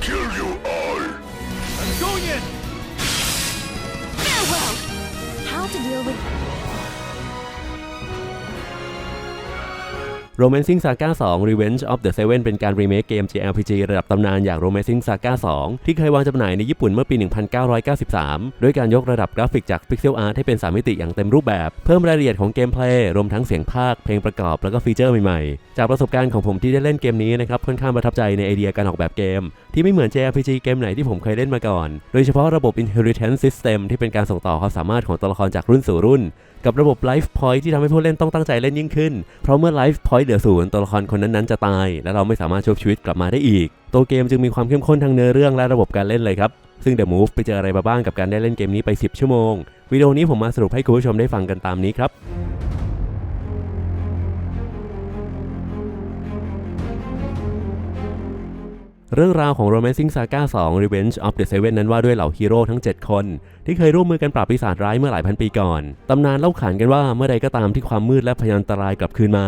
kill you all. I'm going in! Farewell! How to deal with Romancing Saga 2 Revenge of the Seven เป็นการรีเมคเกม JRPG ระดับตำนานอย่าง Romancing Saga 2 ที่เคยวางจำหน่ายในญี่ปุ่นเมื่อปี 1993 ด้วยการยกระดับกราฟิกจาก Pixel Art ให้เป็น3มิติอย่างเต็มรูปแบบ เพิ่มรายละเอียดของเกมเพลย์รวมทั้งเสียงภาค เพลงประกอบ แล้วก็ฟีเจอร์ใหม่ๆ จากประสบการณ์ของผมที่ได้เล่นเกมนี้นะครับค่อนข้างประทับใจในไอเดียการออกแบบเกม ที่ไม่เหมือน JRPG เกมไหนที่ผมเคยเล่นมาก่อน โดยเฉพาะระบบ Inheritance System ที่เป็นการส่งต่อความสามารถของตัวละครจากรุ่นสู่รุ่น กับระบบไลฟ์พอยท์ที่ทำให้ผู้เล่นต้องตั้งใจเล่นยิ่งขึ้น เพราะเมื่อไลฟ์พอยท์เหลือศูนย์ตัวละครคนนั้นๆจะตาย และเราไม่สามารถชุบชีวิตกลับมาได้อีก ตัวเกมจึงมีความเข้มข้นทางเนื้อเรื่องและระบบการเล่นเลยครับซึ่ง The Move ไปเจออะไรมาบ้างกับการได้เล่นเกมนี้ไป 10 ชั่วโมง วิดีโอนี้ผมมาสรุปให้คุณผู้ชมได้ฟังกันตามนี้ครับ รื่องราวของ Romancing Saga 2 Revenge of the Seven นั้นว่าด้วยเหล่าฮีโร่ทั้ง 7 คน ที่เคยร่วมมือกันปราบปีศาจร้ายเมื่อหลายพันปีก่อน ตำนานเล่าขานกันว่าเมื่อใดก็ตามที่ความมืดและพยันตรายกลับคืนมา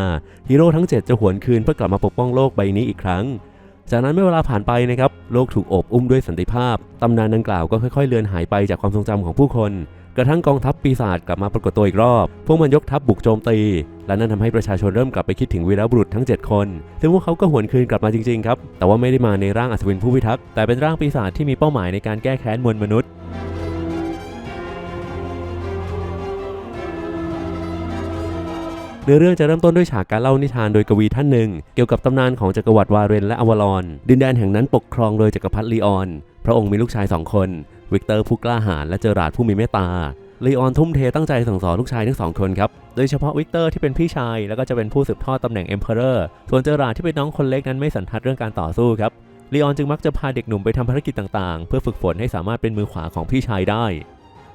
ฮีโร่ทั้ง 7 จะหวนคืนเพื่อกลับมาปกป้องโลกใบนี้อีกครั้ง จากนั้นเมื่อเวลาผ่านไปนะครับโลกถูกโอบอุ้มด้วยสันติภาพ ตำนานดังกล่าวก็ค่อยๆเลือนหายไปจากความทรงจำของผู้คน กระทั่งกองทัพปีศาจกลับมาปรากฏตัวอีกรอบ พวกมันยกทัพบุกโจมตี และนั่นทำให้ประชาชนเริ่มกลับไปคิดถึงวีรบุรุษทั้ง 7 คนซึ่งพวกเขาก็หวนคืนกลับมาจริงๆครับ แต่ว่าไม่ได้มาในร่างอัศวินผู้พิทักษ์ แต่เป็นร่างปีศาจที่มีเป้าหมายในการแก้แค้นมวลมนุษย์เนื้อเรื่องจะเริ่มต้นด้วยฉากการเล่านิทานโดยกวีท่านหนึ่ง เกี่ยวกับตำนานของจักรวรรดิวาเรนและอวารอน ดินแดนแห่งนั้นปกครองโดยจักรพรรดิลีออน พระองค์มีลูกชายสองคน วิกเตอร์ผู้กล้าหาญและเจอราร์ดผู้มีเมตตา ลีออนทุ่มเทตั้งใจสั่งสอนลูกชายทั้งสองคนครับ โดยเฉพาะวิกเตอร์ที่เป็นพี่ชาย แล้วก็จะเป็นผู้สืบทอดตำแหน่งเอ็มเพอเรอร์ ส่วนเจอราที่เป็นน้องคนเล็กนั้นไม่สันทัดเรื่องการต่อสู้ครับ ลีออนจึงมักจะพาเด็กหนุ่มไปทำภารกิจต่างๆ เพื่อฝึกฝนให้สามารถเป็นมือขวาของพี่ชายได้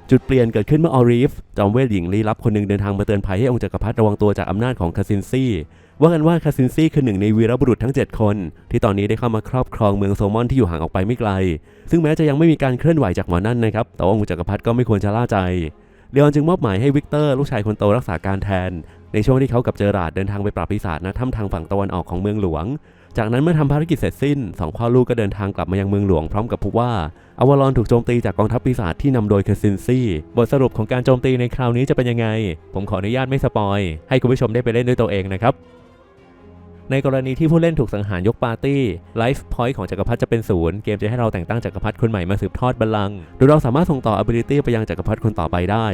จุดเปลี่ยนเกิดขึ้นเมื่อออรีฟจอมเวทหญิงลี้ลับคนหนึ่งเดินทางมาเตือนภัยให้องค์จักรพรรดิระวังตัวจากอำนาจของคาซินซี่ ว่ากันว่าคาซินซี่คือหนึ่งในวีรบุรุษทั้ง 7 คน ที่ตอนนี้ได้เข้ามาครอบครองเมืองโซมอนที่อยู่ห่างออกไปไม่ไกล ซึ่งแม้จะยังไม่มีการเคลื่อนไหวจากหมอนั่นนะครับ แต่ว่าองค์จักรพรรดิก็ไม่ควรจะล่าใจเลออนจึงมอบหมายให้วิกเตอร์ลูกชายคนโตรักษาการแทน ในช่วงที่เขากับเจอราร์ดเดินทางไปปราบปีศาจณถ้ำทางฝั่งตะวันออกของเมืองหลวง จากนั้นเมื่อทำภารกิจเสร็จสิ้นสองพ่อลูกก็เดินทางกลับมายังเมืองหลวงพร้อมกับพบว่าอวารอนถูกโจมตีจากกองทัพปีศาจที่นำโดยเคซินซี่บทสรุปของการโจมตีในคราวนี้จะเป็นยังไง ผมขออนุญาตไม่สปอย ให้คุณผู้ชมได้ไปเล่นด้วยตัวเองนะครับ ในกรณีที่ผู้เล่นถูกสังหารยกปาร์ตี้ไลฟ์พอยต์ของจักรพรรดิจะเป็นศูนย์เกมจะให้เราแต่งตั้งจักรพรรดิคนใหม่มาสืบทอดบัลลังก์โดยเราสามารถส่งต่อ ability ไปยังจักรพรรดิคนต่อไปได้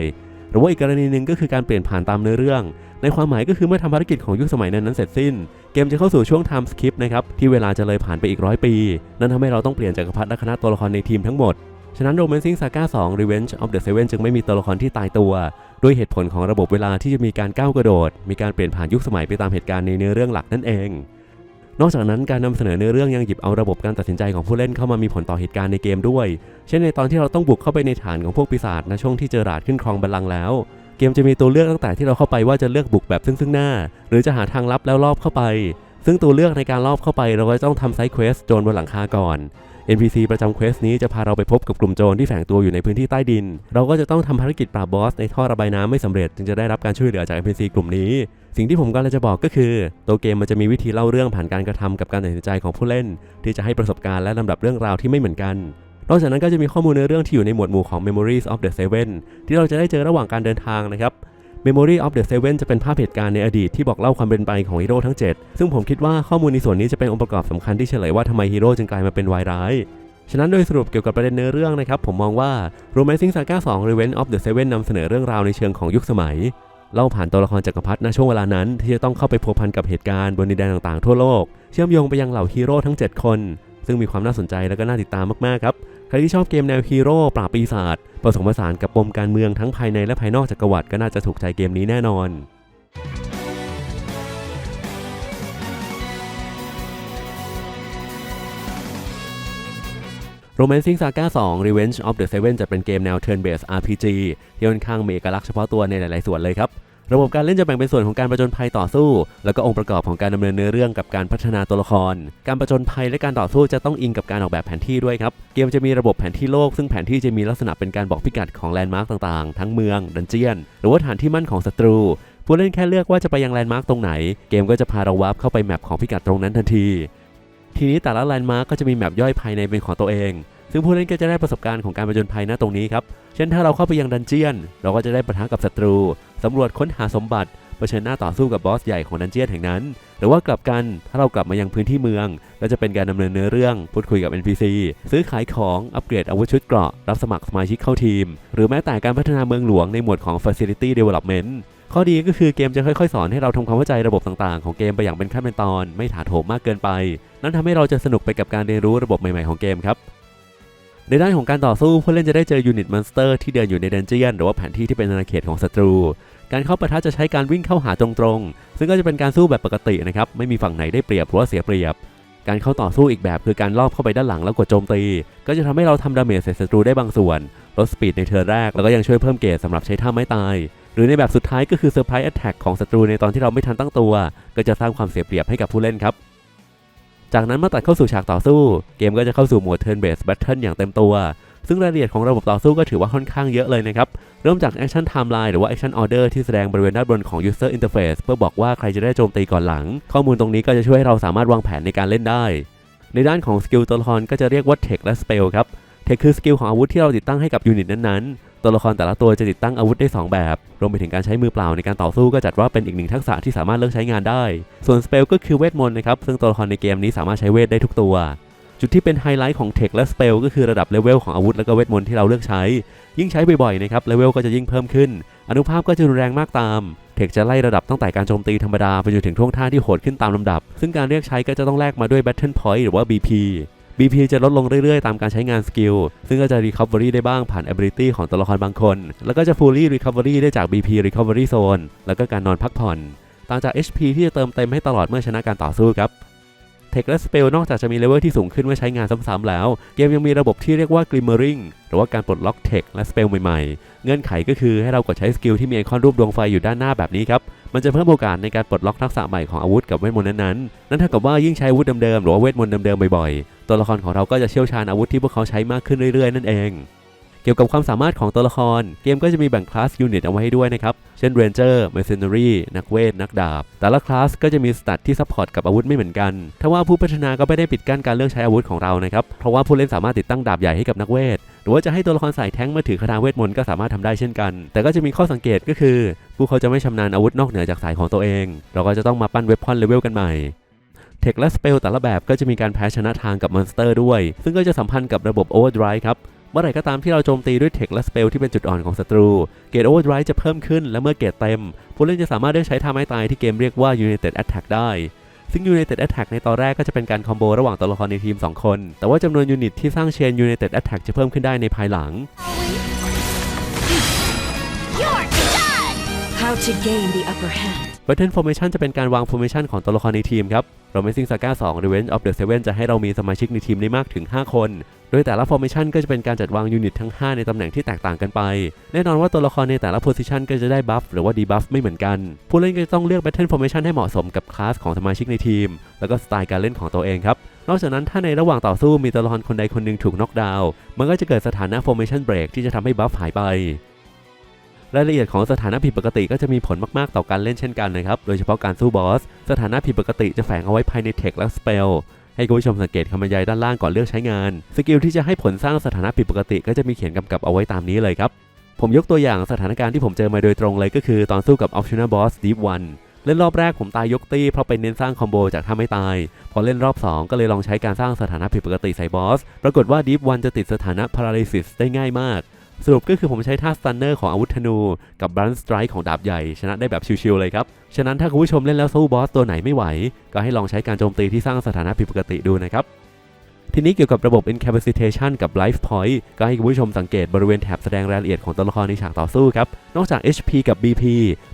หรือว่าอีกกรณีหนึ่งก็คือการเปลี่ยนผ่านตามเนื้อเรื่อง ในความหมายก็คือเมื่อทำภารกิจของยุคสมัยนั้นนั้นเสร็จสิ้น เกมจะเข้าสู่ช่วง time skip นะครับที่เวลาจะเลยผ่านไปอีกร้อยปี นั่นทำให้เราต้องเปลี่ยนจักรพรรดิและคณะตัวละครในทีมทั้งหมด ฉะนั้น Romancing Saga 2 Revenge of the Seven จึงไม่มีตัวละครที่ตายตัว ด้วยเหตุผลของระบบเวลาที่จะมีการก้าวกระโดด มีการเปลี่ยนผ่านยุคสมัยไปตามเหตุการณ์ในเนื้อเรื่องหลักนั่นเอง นอกจากนั้นการนำเสนอเนื้อเรื่องยังหยิบเอาระบบการตัดสินใจของผู้เล่นเข้ามามีผลต่อเหตุการณ์ในเกมด้วย เช่นในตอนที่เราต้องบุกเข้าไปในฐานของพวกปีศาจในช่วงที่เจอราดขึ้นครองบัลลังก์แล้ว เกมจะมีตัวเลือกตั้งแต่ที่เราเข้าไปว่าจะเลือกบุกแบบซึ่งซึ่งหน้า หรือจะหาทางลับแล้วลอบเข้าไปซึ่งตัวเลือกในการลอบเข้าไปเราก็ต้องทำไซด์เควสโจรบนหลังคาก่อน NPC ประจำเควสนี้จะพาเราไปพบกับกลุ่มโจรที่แฝงตัวอยู่ในพื้นที่ใต้ดิน เราก็จะต้องทำภารกิจปราบบอสในท่อระบายน้ำไม่สำเร็จจึงจะได้รับการช่วยเหลือจาก NPC กลุ่มนี้ สิ่งที่ผมกำลังจะบอกก็คือ ตัวเกมมันจะมีวิธีเล่าเรื่องผ่านการกระทำกับการตัดสินใจของผู้เล่น ที่จะให้ประสบการณ์และลำดับเรื่องราวที่ไม่เหมือนกันนอกจากนั้นก็จะมีข้อมูลในเรื่องที่อยู่ในหมวดหมู่ของ Memories of the Seven ที่เราจะได้เจอระหว่างการเดินทางนะครับ Memory of the Seven จะเป็นภาพเหตุการณ์ในอดีตที่บอกเล่าความเป็นไปของฮีโร่ทั้ง 7 ซึ่งผมคิดว่าข้อมูลในส่วนนี้จะเป็นองค์ประกอบสำคัญที่เฉลยว่าทำไมฮีโร่จึงกลายมาเป็นวายร้าย ฉะนั้นโดยสรุปเกี่ยวกับประเด็นเนื้อเรื่องนะครับ ผมมองว่า Romancing Saga 2 Revenge of the Seven นำเสนอเรื่องราวในเชิงของยุคสมัย เล่าผ่านตัวละครจักรพรรดิณช่วงเวลานั้น ที่จะต้องเข้าไปพัวพันกับเหตุการณ์บนดินแดนต่างๆทั่วโลก เชื่อมโยงไปยังเหล่าฮีโร่ทั้ง 7 คน ซึ่งมีความน่าสนใจและก็น่าติดตามมากๆครับใครที่ชอบเกมแนวฮีโร่ปราบปีศาจ ผสมผสานกับปมการเมืองทั้งภายในและภายนอกจักรวรรดิก็น่าจะถูกใจเกมนี้แน่นอนโรแมนซิ n g Saga 2 Revenge of the Seven จะเป็นเกมแนว Turn Based RPG ที่ค่อนข้างมีเอกลักษณ์เฉพาะตัวในหลาย ๆ ส่วนเลยครับ ระบบการเล่นจะแบ่งเป็นส่วนของการประจนภัยต่อสู้ แล้วก็องค์ประกอบของการดำเนินเนื้อเรื่องกับการพัฒนาตัวละคร การประจนภัยและการต่อสู้จะต้องอิงกับการออกแบบแผนที่ด้วยครับ เกมจะมีระบบแผนที่โลก ซึ่งแผนที่จะมีลักษณะเป็นการบอกพิกัดของแลนด์มาร์กต่างๆ ทั้งเมือง ดันเจียน หรือว่าฐานที่มั่นของศัตรู ผู้เล่นแค่เลือกว่าจะไปยังแลนด์มาร์กตรงไหน เกมก็จะพาเราวาร์ปเข้าไปแมปของพิกัดตรงนั้นทันที ทีนี้แต่ละแลนด์มาร์กก็จะมีแมปย่อยภายในเป็นของตัวเอง ซึ่งผู้เล่นก็จะได้ประสบการณ์ของการผจญภัยณตรงนี้ครับ เช่นถ้าเราเข้าไปยังดันเจียน เราก็จะได้ปะทะกับศัตรู สำรวจค้นหาสมบัติเผชิญหน้าต่อสู้กับบอสใหญ่ของดันเจียนแห่งนั้น หรือว่ากลับกันถ้าเรากลับมายังพื้นที่เมืองก็จะเป็นการดำเนินเนื้อเรื่องพูดคุยกับ NPC ซื้อขายของอัปเกรดอาวุธชุดเกราะรับสมัครสมาชิกเข้าทีม หรือแม้แต่การพัฒนาเมืองหลวงในหมวดของ Facility Development ข้อดีก็คือเกมจะค่อยๆ สอนให้เราทำความเข้าใจระบบต่างๆ ของเกมไปอย่างเป็นขั้นเป็นตอน ไม่ถาโถมมากเกินไป นั่นทำให้เราจะสนุกไปกับการเรียนรู้ระบบใหม่ๆของเกมครับ ในด้านของการต่อสู้ผู้เล่นจะได้เจอยูนิตมอนสเตอร์ที่เดินอยู่ในดันเจียนหรือว่าแผนที่ที่เป็นอาณาเขตของศัตรู การเข้าปะทะจะใช้การวิ่งเข้าหาตรงๆ ซึ่งก็จะเป็นการสู้แบบปกตินะครับ ไม่มีฝั่งไหนได้เปรียบหรือว่าเสียเปรียบ การเข้าต่อสู้อีกแบบคือการลอบเข้าไปด้านหลังแล้วกดโจมตี ก็จะทำให้เราทำดาเมจใส่ศัตรูได้บางส่วนลดสปีดในเทิร์นแรกแล้วก็ยังช่วยเพิ่มเกรดสำหรับใช้ท่าไม้ตาย หรือในแบบสุดท้ายก็คือเซอร์ไพรส์แอตแทกของศัตรูในตอนที่เราไม่ทันตั้งตัว ก็จะสร้างความเสียเปรียบให้กับผู้เล่นครับ จากนั้นเมื่อตัดเข้าสู่ฉากต่อสู้ เกมก็จะเข้าสู่โหมด Turn Based Battle อย่างเต็มตัว ซึ่งรายละเอียดของระบบต่อสู้ก็ถือว่าค่อนข้างเยอะเลยนะครับ เริ่มจาก Action Timeline หรือว่า Action Order ที่แสดงบริเวณด้านบนของ User Interface เพื่อบอกว่าใครจะได้โจมตีก่อนหลัง ข้อมูลตรงนี้ก็จะช่วยให้เราสามารถวางแผนในการเล่นได้ ในด้านของสกิลตัวละครก็จะเรียกว่า Tech และ Spell ครับ Tech คือสกิลของอาวุธที่เราติดตั้งให้กับยูนิตนั้นๆ ตัวละครแต่ละตัวจะติดตั้งอาวุธได้ 2 แบบ รวมไปถึงการใช้มือเปล่าในการต่อสู้ก็จัดว่าเป็นอีกหนึ่งทักษะที่สามารถเลือกใช้งานได้ ส่วน Spell ก็คือเวทมนต์นะครับ ซึ่งตัวละครในเกมนี้สามารถใช้เวทได้ทุกตัว จุดที่เป็นไฮไลท์ของ Tech และ Spell ก็คือระดับเลเวลของอาวุธและก็เวทมนต์ที่เราเลือกใช้ ยิ่งใช้บ่อยๆนะครับ เลเวลก็จะยิ่งเพิ่มขึ้น อนุภาพก็จะรุนแรงมากตามเทคจะไล่ระดับตั้งแต่การโจมตีธรรมดาไปจนถึงท่วงท่าที่โหดขึ้นตามลำดับ ซึ่งการเรียกใช้ก็จะต้องแลกมาด้วย Battle Point หรือว่า BP BP จะลดลงเรื่อยๆ ตามการใช้งานสกิล ซึ่งก็จะ Recovery ได้บ้างผ่าน Ability ของตัวละครบางคน แล้วก็จะ Fully Recovery ได้จาก BP Recovery Zone แล้วก็การนอนพักผ่อน ต่างจาก HP ที่จะเติมเต็มให้ตลอดเมื่อชนะการต่อสู้ครับเทคและสเปลนอกจากจะมีเลเวลที่สูงขึ้นเมื่อใช้งานซ้ำๆแล้ว เกมยังมีระบบที่เรียกว่า Glimmering หรือว่าการปลดล็อกเทคและสเปลใหม่ๆ เงื่อนไขก็คือให้เรากดใช้สกิลที่มีไอคอนรูปดวงไฟอยู่ด้านหน้าแบบนี้ครับ มันจะเพิ่มโอกาสในการปลดล็อกทักษะใหม่ของอาวุธกับเวทมนต์นั้นๆ นั่นเท่ากับว่ายิ่งใช้อาวุธเดิมๆหรือว่าเวทมนต์เดิมๆบ่อยๆ ตัวละครของเราก็จะเชี่ยวชาญอาวุธที่พวกเขาใช้มากขึ้นเรื่อยๆ นั่นเอง เกี่ยวกับความสามารถของตัวละคร เกมก็จะมีแบ่งคลาสยูนิตเอาไว้ให้ด้วยนะครับ เช่น Ranger Mercenary นักเวท นักดาบ แต่ละคลาสก็จะมีสตัตที่ซัพพอร์ตกับอาวุธไม่เหมือนกันถ้าว่าผู้พัฒนาก็ไม่ได้ปิดกั้นการเลือกใช้อาวุธของเรานะครับ เพราะว่าผู้เล่นสามารถติดตั้งดาบใหญ่ให้กับนักเวท หรือว่าจะให้ตัวละครใส่แท้งมาถือคาถาเวทมนต์ก็สามารถทำได้เช่นกัน แต่ก็จะมีข้อสังเกตก็คือ ผู้เขาจะไม่ชำนาญอาวุธนอกเหนือจากสายของตัวเอง เราก็จะต้องมาปั้นเวพอนเลเวลกันใหม่เทคและสเปลแต่ละแบบก็จะมีการแพ้ชนะทางกับมอนสเตอร์ด้วย ซึ่งก็จะสัมพันธ์กับระบบ Overdrive ครับ เมื่อไหร่ก็ตามที่เราโจมตีด้วยเทคและสเปลที่เป็นจุดอ่อนของศัตรู เกรด Overdrive จะเพิ่มขึ้นและเมื่อเกรดเต็ม ผู้เล่นจะสามารถได้ใช้ท่าไม้ตายที่เกมเรียกว่า United Attack ได้ ซึ่ง United Attack ในตอนแรกก็จะเป็นการคอมโบระหว่างตัวละครในทีม 2 คน แต่ว่าจำนวนยูนิตที่สร้างเชน United Attack จะเพิ่มขึ้นได้ในภายหลัง You're done! How to gain the upper hand. Battle Formation จะเป็นการวาง formation ของตัวละครในทีมครับ Promising Saga 2 Revenge of the Seven จะให้เรามีสมาชิกในทีมได้มากถึง 5 คน โดยแต่ละ formation ก็จะเป็นการจัดวางยูนิตทั้ง 5 ในตำแหน่งที่แตกต่างกันไป แน่นอนว่าตัวละครในแต่ละ position ก็จะได้ buff หรือว่า debuff ไม่เหมือนกัน ผู้เล่นก็จะต้องเลือก Battle Formation ให้เหมาะสมกับคลาสของสมาชิกในทีม แล้วก็สไตล์การเล่นของตัวเองครับนอกจากนั้นถ้าในระหว่างต่อสู้มีตัวละครคนใดคนหนึ่งถูกน็อกดาวน์มันก็จะเกิดสถานะ formation break ที่จะทำให้ buff หายไป รายละเอียดของสถานะผิดปกติก็จะมีผลมากๆต่อการเล่นเช่นกันนะครับ โดยเฉพาะการสู้บอส สถานะผิดปกติจะแฝงเอาไว้ภายในเทคและสเปลให้คุณผู้ชมสังเกตคำบรรยายด้านล่างก่อนเลือกใช้งาน สกิลที่จะให้ผลสร้างสถานะผิดปกติก็จะมีเขียนกำกับเอาไว้ตามนี้เลยครับ ผมยกตัวอย่างสถานการณ์ที่ผมเจอมาโดยตรงเลยก็คือตอนสู้กับ Optional Boss Deep One เล่นรอบแรกผมตายยกตี้เพราะไปเน้นสร้างคอมโบจากท่าไม่ตาย พอเล่นรอบ 2 ก็เลยลองใช้การสร้างสถานะผิดปกติใส่บอส ปรากฏว่า Deep One จะติดสถานะ Paralysis ได้ง่ายมาก สรุปก็คือผมใช้ท่าสตันเนอร์ของอาวุธธนู กับ b รันสไตร์ของดาบใหญ่ ชนะได้แบบชิวๆเลยครับ ฉะนั้นถ้าคุณผู้ชมเล่นแล้วสู้บอสตัวไหนไม่ไหว ก็ให้ลองใช้การโจมตีที่สร้างสถานะผิดปกติดูนะครับทีนี้เกี่ยวกับระบบ incapacitation กับ life point ก็ให้คุณผู้ชมสังเกตบริเวณแถบแสดงรายละเอียดของตัวละครในฉากต่อสู้ครับ นอกจาก HP กับ BP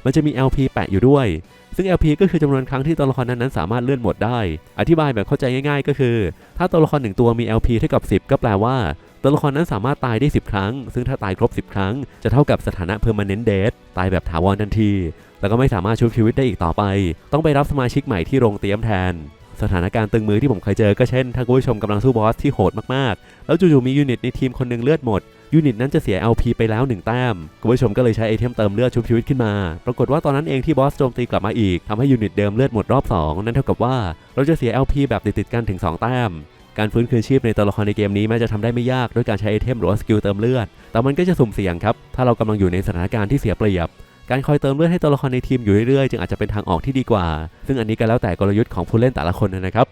มันจะมี LP แปะอยู่ด้วย ซึ่ง LP ก็คือจำนวนครั้งที่ตัวละครนั้นๆสามารถเลื่อนหมดได้ อธิบายแบบเข้าใจง่ายๆ ก็คือ ถ้าตัวละครหนึ่งตัวมี LP เท่ากับ 10 ก็แปลว่า ตัวละครนั้นสามารถตายได้ 10 ครั้ง ซึ่งถ้าตายครบ 10 ครั้ง จะเท่ากับสถานะ permanent death ตายแบบถาวรทันที แล้วก็ไม่สามารถชุบชีวิตได้อีกต่อไป ต้องไปรับสมาชิกใหม่ที่โรงเตรียมแทน สถานการณ์ตึงมือที่ผมเคยเจอก็เช่น ถ้าคุณผู้ชมกำลังสู้บอสที่โหดมากๆ แล้วจู่ๆมียูนิตในทีมคนหนึงเลือดหมดยูนิตนั้นจะเสีย LP ไปแล้ว 1 แต้ม คุณผู้ชมก็เลยใช้ไอเทมเติมเลือดชุบชีวิตขึ้นมา ปรากฏว่าตอนนั้นเองที่บอสโจมตีกลับมาอีกทำให้ยูนิตเดิมเลือดหมดรอบ 2 นั่นเท่ากับว่า เราจะเสีย LP แบบติดๆกันถึง 2 แต้ม การฟื้นคืนชีพในตัวละครในเกมนี้แม้จะทำได้ไม่ยากด้วยการใช้ไอเทมหรือว่าสกิลเติมเลือด แต่มันก็จะสุ่มเสี่ยงครับ ถ้าเรากำลังอยู่ในสถานการณ์ที่เสียเปรียบ การคอยเติมเลือดให้ตัวละครในทีมอยู่เรื่อยๆ จึงอาจจะเป็นทางออกที่ดีกว่า ซึ่งอันนี้ก็แล้วแต่กลยุทธ์ของผู้เล่นแต่ละคนนะครับ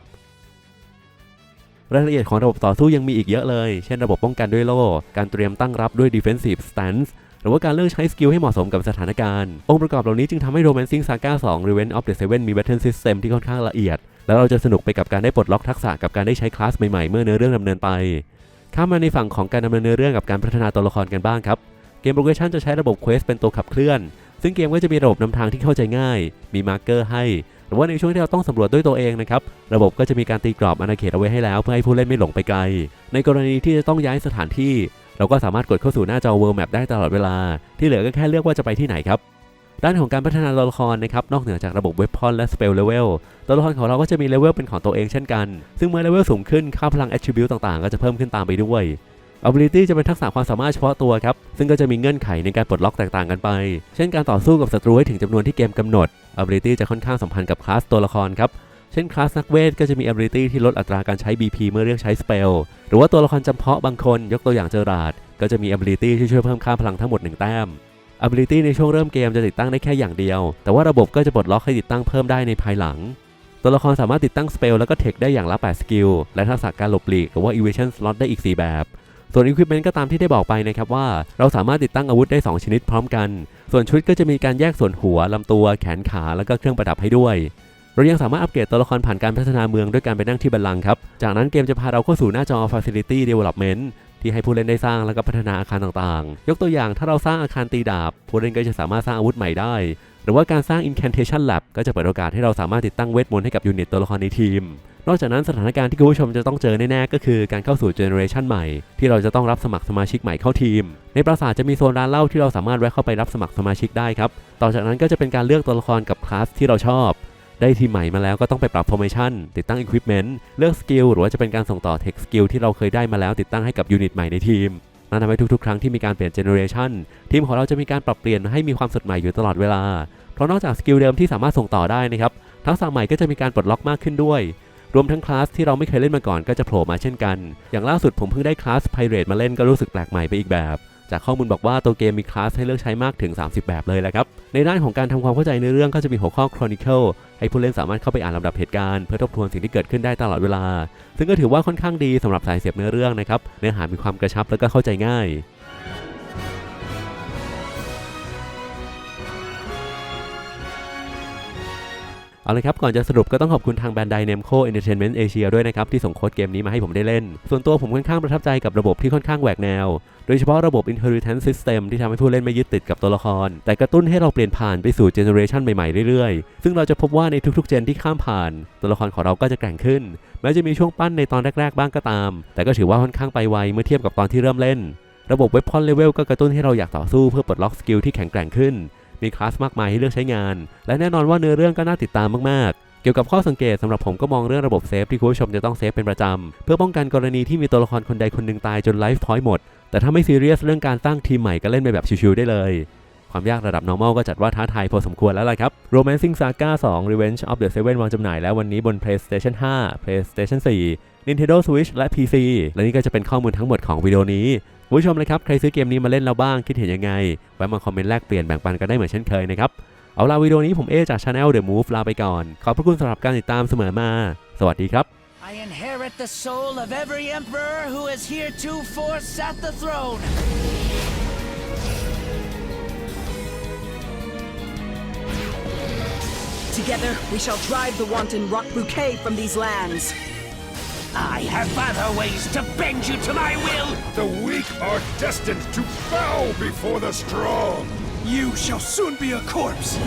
รายละเอียดของระบบต่อสู้ยังมีอีกเยอะเลย เช่นระบบป้องกันด้วยโล่ การเตรียมตั้งรับด้วย defensive stance หรือว่าการเลือกใช้สกิลให้เหมาะสมกับสถานการณ์ องค์ประกอบเหล่านี้จึงทำให้ Romancing Saga 2 Revenge of the Seven มี Battle System ที่ค่อนข้างละเอียด แล้วเราจะสนุกไปกับการได้ปลดล็อกทักษะกับการได้ใช้คลาสใหม่ๆ เมื่อเนื้อเรื่องดำเนินไป ข้ามมาในฝั่งของการดำเนินเนื้อเรื่องกับการพัฒนาตัวละครกันบ้างครับ เกม Progression จะใช้ระบบ Quest เป็นตัวขับเคลื่อน ซึ่งเกมก็จะมีระบบนำทางที่เข้าใจง่าย มีมาร์กเกอร์ให้ หรือว่าในช่วงที่เราต้องสำรวจด้วยตัวเองนะครับ ระบบก็จะมีการตีกรอบอาณาเขตเอาไว้ให้แล้ว เพื่อให้ผู้เล่นไม่หลงไปไกล ในกรณีที่จะต้องย้ายสถานที่ เราก็สามารถกดเข้าสู่หน้าจอ World Map ได้ตลอดเวลา ที่เหลือก็แค่เลือกว่าจะไปที่ไหนครับ ด้านของการพัฒนาตัวละครนะครับนอกเหนือจากระบบเวพอนและ Spell Level ตัวละครของเราก็จะมีเลเวลเป็นของตัวเองเช่นกัน ซึ่งเมื่อเลเวลสูงขึ้นค่าพลัง Attribute ต่างๆ ก็จะเพิ่มขึ้นตามไปด้วย Ability จะเป็นทักษะความสามารถเฉพาะตัวครับ ซึ่งก็จะมีเงื่อนไขในการปลดล็อกแตกต่างกันไป เช่นการต่อสู้กับศัตรูให้ถึงจำนวนที่เกมกำหนด Ability จะค่อนข้างสัมพันธ์กับคลาสตัวละครครับเช่นคลาสนักเวทก็จะมี ability ที่ลดอัตราการใช้ BP เมื่อเรียกใช้ spell หรือว่าตัวละครจำเพาะบางคนยกตัวอย่างเจอราดก็จะมี ability ที่ช่วยเพิ่มค่าพลังทั้งหมด 1 แต้ม ability ในช่วงเริ่มเกมจะติดตั้งได้แค่อย่างเดียว แต่ว่าระบบก็จะปลดล็อกให้ติดตั้งเพิ่มได้ในภายหลัง ตัวละครสามารถติดตั้ง spell แล้วก็ tech ได้อย่างละ8สกิล และทักษะการหลบหลีกหรือว่า evasion slot ได้อีก 4 แบบ ส่วน equipment ก็ตามที่ได้บอกไปนะครับว่า เราสามารถติดตั้งอาวุธได้ 2 ชนิดพร้อมกัน ส่วนชุดก็จะมีการแยกส่วนหัวลำตัว แขนขา แล้วก็เครื่องประดับให้ด้วยเรายังสามารถอัปเกรดตัวละครผ่านการพัฒนาเมืองด้วยการไปนั่งที่บัลลังก์ครับ จากนั้นเกมจะพาเราเข้าสู่หน้าจอ Facility Development ที่ให้ผู้เล่นได้สร้างแล้วก็พัฒนาอาคารต่างๆ ยกตัวอย่างถ้าเราสร้างอาคารตีดาบ ผู้เล่นก็จะสามารถสร้างอาวุธใหม่ได้ หรือว่าการสร้าง Incantation Lab ก็จะเปิดโอกาสให้เราสามารถติดตั้งเวทมนต์ให้กับยูนิตตัวละครในทีมนอกจากนั้นสถานการณ์ที่คุณผู้ชมจะต้องเจอแน่ๆก็คือการเข้าสู่เจเนอเรชันใหม่ ที่เราจะต้องรับสมัครสมาชิกใหม่เข้าทีม ในปราสาทจะมีโซนร้านเหล้าที่เราสามารถแวะเข้าไปรับสมัครสมาชิกได้ครับ ต่อจากนั้นก็จะเป็นการเลือกตัวละครกับคลาสที่เราชอบ ได้ทีมใหม่มาแล้วก็ต้องไปปรับ formation ติดตั้ง equipment เลือกสกิลหรือว่าจะเป็นการส่งต่อ tech skill ที่เราเคยได้มาแล้วติดตั้งให้กับยูนิตใหม่ในทีมนั่นทำให้ทุกๆ ครั้งที่มีการเปลี่ยนเจเนอเรชันทีมของเราจะมีการปรับเปลี่ยนให้มีความสดใหม่อยู่ตลอดเวลา เพราะนอกจากสกิลเดิมที่สามารถส่งต่อได้นะครับทักษะใหม่ก็จะมีการปลดล็อกมากขึ้นด้วย รวมทั้งคลาสที่เราไม่เคยเล่นมาก่อนก็จะโผล่มาเช่นกัน อย่างล่าสุดผมเพิ่งได้คลาส Pirate มาเล่นก็รู้สึกแปลกใหม่ไปอีกแบบ จากข้อมูลบอกว่าตัวเกมมีคลาสให้เลือกใช้มากถึง 30 แบบเลยแหละครับ ในด้านของการทำความเข้าใจในเรื่องก็จะมีหัวข้อ Chronicle ให้ผู้เล่นสามารถเข้าไปอ่านลำดับเหตุการณ์เพื่อทบทวนสิ่งที่เกิดขึ้นได้ตลอดเวลา ซึ่งก็ถือว่าค่อนข้างดีสำหรับสายเสียบเนื้อเรื่องนะครับ เนื้อหามีความกระชับและก็เข้าใจง่าย เอาลยครับ ก่อนจะสรุปก็ต้องขอบคุณทางแบรนด์ Dynamco Entertainment Asia ด้วยนะครับ ที่ส่งโค้ดเกมนี้มาให้ผมได้เล่น ส่วนตัวผมค่อนข้างประทับใจกับระบบที่ค่อนข้างแหวกแนว โดยเฉพาะระบบ Inheritance System ที่ทำให้ผู้เล่นไม่ยึดติดกับตัวละคร แต่กระตุ้นให้เราเปลี่ยนผ่านไปสู่เจเนอเรชันใหม่ ๆ เรื่อยๆ ซึ่งเราจะพบว่าในทุกๆ เจนที่ข้ามผ่าน ตัวละครของเราก็จะแกร่งขึ้น แม้จะมีช่วงปั้นในตอนแรก ๆ บ้างก็ตาม แต่ก็ถือว่าค่อนข้างไปไวเมื่อเทียบกับตอนที่เริ่มเล่น ระบบเว็บพอนเลเวลก็กระตุ้นให้เราอยากต่อสู้เพื่อปลดล็อกสกิลที่แข็งแกร่งขึ้น มีคลาสมากมายให้เลือกใช้งาน และแน่นอนว่าเนื้อเรื่องก็น่าติดตามมากๆเกี่ยวกับข้อสังเกตสำหรับผมก็มองเรื่องระบบเซฟที่คุณผู้ชมจะต้องเซฟเป็นประจำ เพื่อป้องกันกรณีที่มีตัวละครคนใดคนหนึ่งตายจนไลฟ์พอยต์หมด แต่ถ้าไม่ซีเรียสเรื่องการสร้างทีมใหม่ก็เล่นไปแบบชิวๆได้เลย ความยากระดับ normal ก็จัดว่าท้าทายพอสมควรแล้วล่ะครับ Romancing Saga 2 Revenge of the Seven วางจำหน่ายแล้ววันนี้บน PlayStation 5 PlayStation 4 Nintendo Switch และ PC และนี่ก็จะเป็นข้อมูลทั้งหมดของวิดีโอนี้ ผู้ชมเลยครับ ใครซื้อเกมนี้มาเล่นแล้วบ้าง คิดเห็นยังไงแวะมาคอมเมนต์แลกเปลี่ยนแบ่งปันกันได้เหมือนเช่นเคยนะครับ เอาล่ะวิดีโอนี้ผมเอจาก Channel The Move ลาไปก่อน ขอบพระคุณสำหรับการติดตามเสมอมา สวัสดีครับ I inherit the soul of every emperor who has heretofore sat the throne. Together, we shall drive the wanton rock bouquet from these lands. I have other ways to bend you to my will. The weak are destined to bow before the strong. You shall soon be a corpse.